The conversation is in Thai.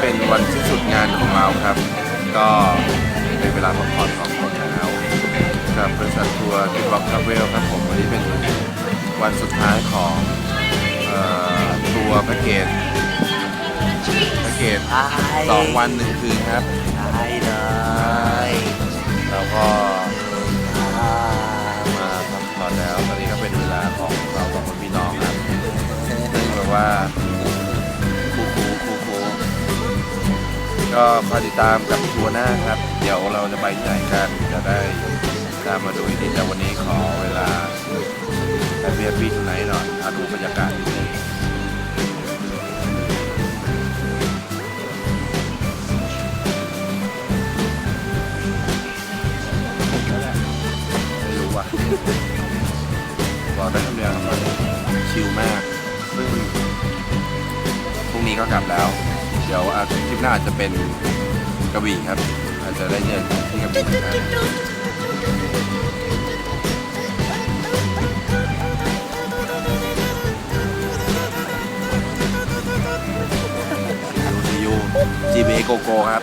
เป็นวันสิ้นสุดงานของเราครับ ก็เป็นเวลาพักผ่อนของผมแล้วกับบริษัททัวร์ที่บล็อกทราเวลครับผมวันนี้เป็นวันสุดท้ายของเอ่อทัวร์แพ็กเกจแพ็กเกจสองวันหนึ่งคืนครับได้เลยแล้วก็มาพักผ่อนแล้วตอนนี้ก็เป็นเวลาของเราสองคนพี่น้องครับซึ่งแบบว่า ก็คอยติดตามกับทัวร์หน้าครับ เดี๋ยวเราจะไปที่ไหนกันจะได้ตามมาดูอีกทีแต่วันนี้ขอเวลาแอบเบียบีทุนไหนหน่อยเอาดูบรรยากาศนิดนึงไม่รู้ว่ะบอกได้คำเดียวครับว่าชิลมาก ซึ่งพรุ่งนี้ก็กลับแล้ว เดี๋ยวอาทิปหน้าอาจจะเป็นกระบี่ครับ อาจจะได้เจอที่กระบี่นะดูซียู GBA โกโก้ครับ